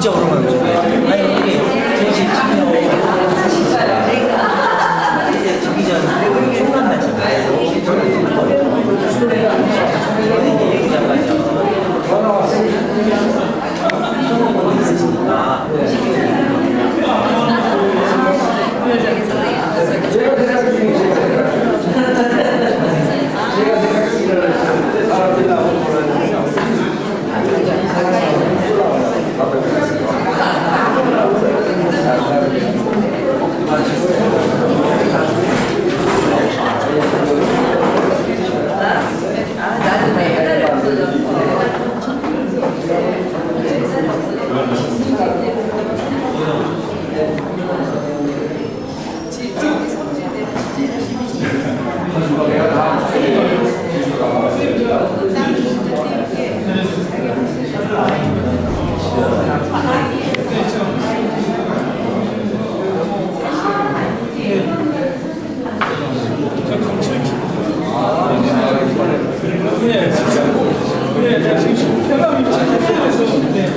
진짜 오랜만에 오셨네. 아니, 우리 전시 참여. 이제 저기 전 충남 맞잖아요. 이번에 이제 얘기자가죠. 네, 네, 지금 현장 위치 에서 네.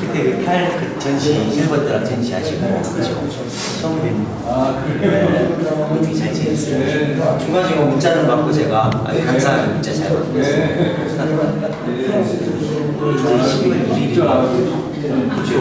그때 그팔그 전시 일본들랑 전시하시고 그죠? 처음 뵙는 어떻게 잘 지냈어요? 중간 중간 문자는 받고 제가 아주 감사하게 문자 잘 받고 있어요. 저희 12월 1일이요. 그죠?